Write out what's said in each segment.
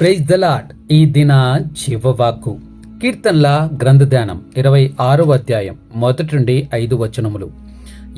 Praise the lord ఈ దిన చివవాకు కీర్తనల గ్రంథధ్యానం ఇరవై ఆరో అధ్యాయం మొదటి నుండి ఐదు వచనములు.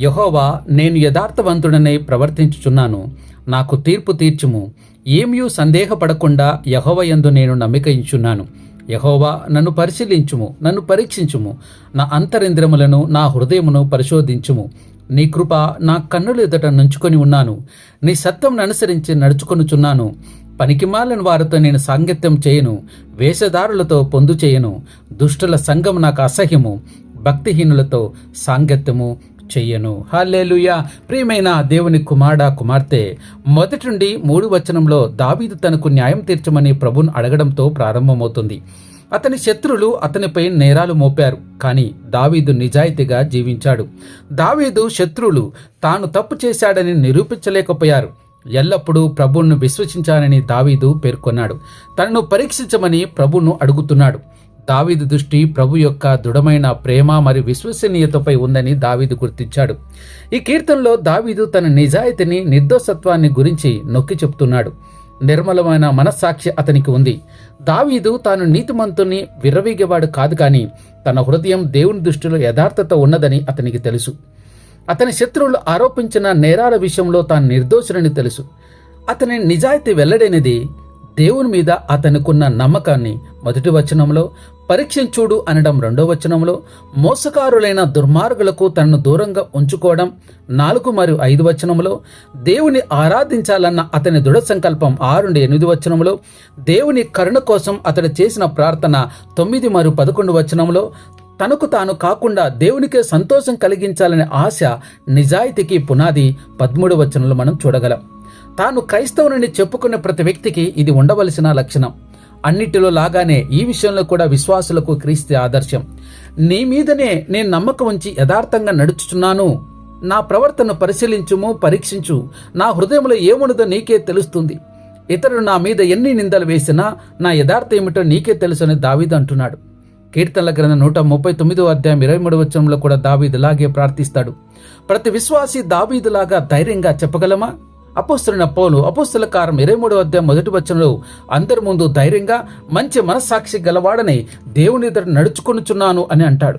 యహోవా నేను యథార్థవంతుడనే ప్రవర్తించుచున్నాను. నాకు తీర్పు తీర్చుము. ఏమియూ సందేహపడకుండా యహోవ యందు నేను నమ్మికయించున్నాను. యహోవా నన్ను పరిశీలించుము నన్ను పరీక్షించుము. నా అంతరింద్రములను నా హృదయమును పరిశోధించుము. నీ కృప నా కన్నుల ఎదుట నుంచుకొని ఉన్నాను. నీ సత్యం అనుసరించి నడుచుకొనుచున్నాను. పనికిమాలిన వారితో నేను సాంగత్యం చేయను వేషధారులతో పొందు చేయను దుష్టుల సంఘం నాకు అసహ్యము భక్తిహీనులతో సాంగత్యము చెయ్యను హాలేలుయా ప్రియమైన దేవుని కుమారుడ కుమార్తె మొదటి నుండి మూడు వచనంలో దావీదు తనకు న్యాయం తీర్చమని ప్రభును అడగడంతో ప్రారంభమవుతుంది. అతని శత్రులు అతనిపై నేరాలు మోపారు కానీ దావీదు నిజాయితీగా జీవించాడు. దావీదు శత్రువులు తాను తప్పు చేశాడని నిరూపించలేకపోయారు. ఎల్లప్పుడూ ప్రభువును విశ్వసించానని దావీదు పేర్కొన్నాడు. తనను పరీక్షించమని ప్రభును అడుగుతున్నాడు. దావీదు దృష్టి ప్రభు యొక్క దృఢమైన ప్రేమ మరియు విశ్వసనీయతపై ఉందని దావీదు గుర్తించాడు. ఈ కీర్తనలో దావీదు తన నిజాయితీని నిర్దోషత్వాన్ని గురించి నొక్కి చెప్తున్నాడు. నిర్మలమైన మనస్సాక్షి అతనికి ఉంది. దావీదు తాను నీతిమంతుని విర్రవీగేవాడు కాదు కానీ తన హృదయం దేవుని దృష్టిలో యథార్థత ఉన్నదని అతనికి తెలుసు. అతని శత్రువులు ఆరోపించిన నేరాల విషయంలో తాను నిర్దోషులని తెలుసు. అతని నిజాయితీ వెల్లడైనది దేవుని మీద అతనికున్న నమ్మకాన్ని. మొదటి వచనంలో పరీక్షించుడు అనడం రెండో వచనంలో మోసకారులైన దుర్మార్గులకు తనను దూరంగా ఉంచుకోవడం నాలుగు మరియు ఐదు వచనంలో దేవుని ఆరాధించాలన్న అతని దృఢ సంకల్పం ఆరు నుండి ఎనిమిది వచనంలో దేవుని కరుణ కోసం అతడు చేసిన ప్రార్థన తొమ్మిది మరియు పదకొండు వచనంలో తనకు తాను కాకుండా దేవునికే సంతోషం కలిగించాలనే ఆశ నిజాయితీకి పునాది పదమూడు వచనంలో మనం చూడగలం. తాను క్రైస్తవుని చెప్పుకునే ప్రతి వ్యక్తికి ఇది ఉండవలసిన లక్షణం. అన్నిటిలో లాగానే ఈ విషయంలో కూడా విశ్వాసులకు క్రీస్తు ఆదర్శం. నీ మీదనే నేను నమ్మకం ఉంచి యథార్థంగా నడుచుచున్నాను. నా ప్రవర్తన పరిశీలించుము పరీక్షించు. నా హృదయంలో ఏమున్నదో నీకే తెలుస్తుంది. ఇతరులు నా మీద ఎన్ని నిందలు వేసినా నా యథార్థ ఏమిటో నీకే తెలుసు అని దావీదు అంటున్నాడు. కీర్తనల గ్రంథ నూట ముప్పై తొమ్మిదో అధ్యాయం ఇరవై మూడు వచ్చంలో కూడా దావీదులాగే ప్రార్థిస్తాడు. ప్రతి విశ్వాసి దావీదులాగా ధైర్యంగా చెప్పగలమా? అపోస్తున్న పౌలు అపోస్తుల కారం ఇరవై మూడో అధ్యాయం మొదటి వచనంలో అందరి ముందు ధైర్యంగా మంచి మనస్సాక్షి గలవాడని దేవుని ఎదుట నడుచుకొనుచున్నాను అని అంటాడు.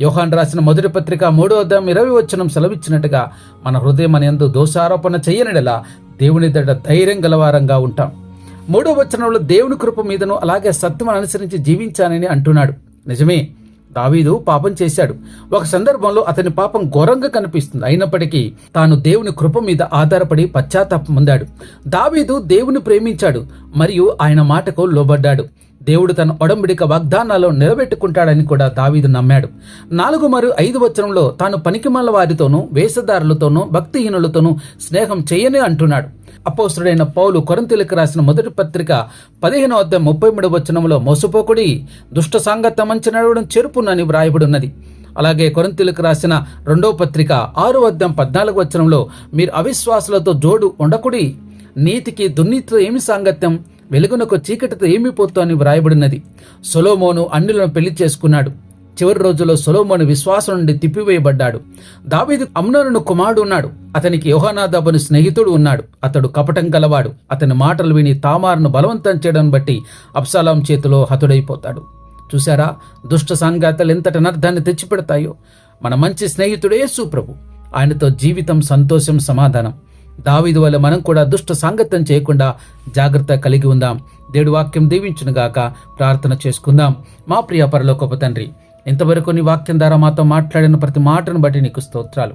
యోహాన్ రాసిన మొదటి పత్రిక మూడో అధ్యాయం ఇరవై వచనం సెలవిచ్చినట్టుగా మన హృదయం మన ఎందు దోషారోపణ చేయనిడలా దేవుని ఎదుట ధైర్యం గలవారంగా ఉంటాం. మూడో వచనంలో దేవుని కృప మీదను అలాగే సత్యం అనుసరించి జీవించానని అంటున్నాడు. నిజమే దావీదు పాపం చేశాడు. ఒక సందర్భంలో అతని పాపం ఘోరంగా కనిపిస్తుంది. అయినప్పటికీ తాను దేవుని కృప మీద ఆధారపడి పశ్చాత్తాపం పొందాడు. దావీదు దేవుని ప్రేమించాడు మరియు ఆయన మాటకు లోబడ్డాడు. దేవుడు తన ఒడంబడిక వాగ్దానాల్లో నిలబెట్టుకుంటాడని కూడా దావీదు నమ్మాడు. నాలుగు మరియు ఐదు వచనంలో తాను పనికిమాల వారితోనూ వేషధారులతోనూ భక్తిహీనులతోనూ స్నేహం చేయని అంటున్నాడు. అపోస్తుడైన పౌలు కొరంతులకు రాసిన మొదటి పత్రిక పదిహేనో వద్ద ముప్పై మూడు వచనంలో మోసపోకుడి దుష్ట సాంగత్యం మంచి నడవడం చెరుపునని వ్రాయబడున్నది అలాగే కొరంతులకు రాసిన రెండవ పత్రిక ఆరు అద్దం పద్నాలుగు వచనంలో మీరు అవిశ్వాసులతో జోడు ఉండకుడి నీతికి దుర్నీతితో ఏమి సాంగత్యం వెలుగునకు చీకటితో ఏమి పోతు అని వ్రాయబడినది. సొలోమోను అన్నిలను పెళ్ళి చేసుకున్నాడు. చివరి రోజుల్లో సొలోమోను విశ్వాసం నుండి తిప్పివేయబడ్డాడు. దావీదు అమ్నోను కుమారుడు ఉన్నాడు. అతనికి యోహానాదాబుని స్నేహితుడు ఉన్నాడు. అతడు కపటం గలవాడు. అతని మాటలు విని తామారును బలవంతం చేయడం బట్టి అప్సలాం చేతిలో హతుడైపోతాడు. చూశారా? దుష్ట సంఘాతలు ఎంతటి అనర్థాన్ని తెచ్చిపెడతాయో? మన మంచి స్నేహితుడే సుప్రభు ఆయనతో జీవితం సంతోషం సమాధానం. దావీదు వల్ల మనం కూడా దుష్ట సాంగత్యం చేయకుండా జాగ్రత్త కలిగి ఉందాం. దేవుడి వాక్యం దీవించునుగాక ప్రార్థన చేసుకుందాం. మా ప్రియ పరలోకపు తండ్రి ఇంతవరకు నీ వాక్యం ద్వారా మాతో మాట్లాడిన ప్రతి మాటను బట్టి నీకు స్తోత్రాలు.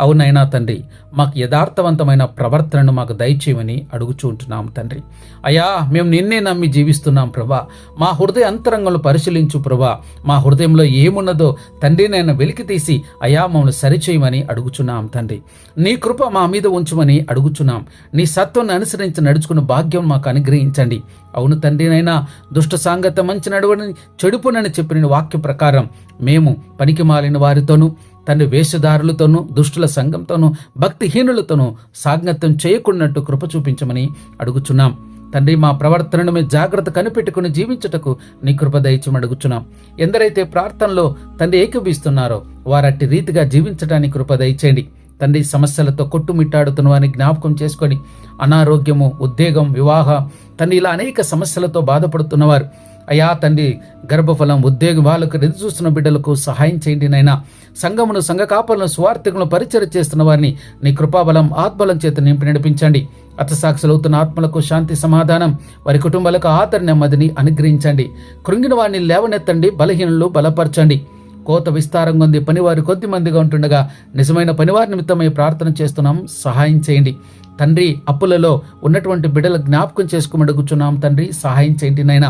అవునైనా తండ్రి మాకు యథార్థవంతమైన ప్రవర్తనను మాకు దయచేయమని అడుగుచూ తండ్రి. అయ్యా మేము నిన్నే నమ్మి జీవిస్తున్నాం ప్రభా. మా హృదయ అంతరంగంలో పరిశీలించు ప్రభా. మా హృదయంలో ఏమున్నదో తండ్రినైనా వెలికి తీసి అయా మమ్మల్ని సరిచేయమని అడుగుచున్నాం తండ్రి. నీ కృప మా మీద ఉంచమని అడుగుచున్నాం. నీ సత్వాన్ని అనుసరించి నడుచుకున్న భాగ్యం మాకు అనుగ్రహించండి. అవును తండ్రినైనా దుష్ట సాంగత్యం మంచి నడవని చెడుపునని చెప్పిన వాక్య ప్రకారం మేము పనికి మాలిన వారితోనూ తండ్రి వేషధారులతోనూ దుష్టుల సంఘంతోనూ భక్తిహీనులతోనూ సాంగత్యం చేయకున్నట్టు కృప చూపించమని అడుగుచున్నాం. తండ్రి మా ప్రవర్తనను మేము జాగ్రత్త కనిపెట్టుకుని జీవించుటకు నీ కృప దయచమని అడుగుచున్నాం. ఎందరైతే ప్రార్థనలో తండ్రి ఏకీభిస్తున్నారో వారట్టి రీతిగా జీవించడానికి కృప దయచేయండి. తండ్రి సమస్యలతో కొట్టుమిట్టాడుతున్న వారిని జ్ఞాపకం చేసుకొని అనారోగ్యము ఉద్వేగం వివాహ తండ్రి ఇలా అనేక సమస్యలతో బాధపడుతున్నవారు అయా తండ్రి గర్భఫలం ఉద్యోగం వాళ్ళకు ఎదురు చూస్తున్న బిడ్డలకు సహాయం చేయండి నైనా సంఘమును సంఘ కాపలను స్వార్థకులను పరిచయం చేస్తున్న వారిని నీ కృపాబలం ఆత్మలం చేత నింపి నడిపించండి. అతసాక్షులవుతున్న ఆత్మలకు శాంతి సమాధానం వారి కుటుంబాలకు ఆదరణ నెమ్మదిని అనుగ్రహించండి. కృంగిన వారిని లేవనెత్తండి బలహీనలు బలపరచండి. కోత విస్తారంగా ఉంది పనివారు కొద్ది మందిగా ఉంటుండగా నిజమైన పనివారి నిమిత్తమై ప్రార్థన చేస్తున్నాం సహాయం చేయండి. తండ్రి అప్పులలో ఉన్నటువంటి బిడ్డల జ్ఞాపకం చేసుకోమడుగుచున్నాం తండ్రి సహాయం చేయండి నాయన.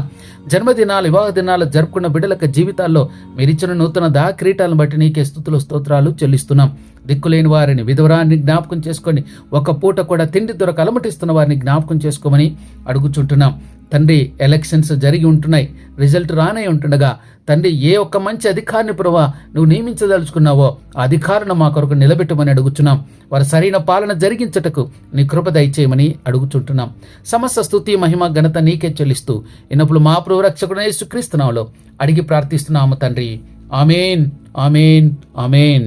జన్మదినాలు వివాహ దినాలు జరుపుకున్న బిడ్డల జీవితాల్లో మీరిచ్చిన నూతన దా క్రీటాలను బట్టి నీకే స్థుతులు స్తోత్రాలు చెల్లిస్తున్నాం. దిక్కులేని వారిని విధవరాన్ని జ్ఞాపకం చేసుకొని ఒక పూట కూడా తిండి దొరక అలమటిస్తున్న వారిని జ్ఞాపకం చేసుకోమని అడుగుచుంటున్నాం. తండ్రి ఎలక్షన్స్ జరిగి ఉంటున్నాయి. రిజల్ట్ రానే ఉంటుండగా తండ్రి ఏ ఒక్క మంచి అధికారిని ప్రభా నువ్వు నియమించదలుచుకున్నావో ఆ అధికారులను మా కొరకు నిలబెట్టమని అడుగుచున్నాం. వారు సరైన పాలన జరిగించటకు నీ కృప దయచేయమని అడుగుచుంటున్నాం. సమస్త స్థుతి మహిమ ఘనత నీకే చెల్లిస్తూ ఇన్నప్పుడు మా ప్రభురక్షకుడనే సుక్రీస్తున్నావులో అడిగి ప్రార్థిస్తున్నాము తండ్రి. Amen amen amen.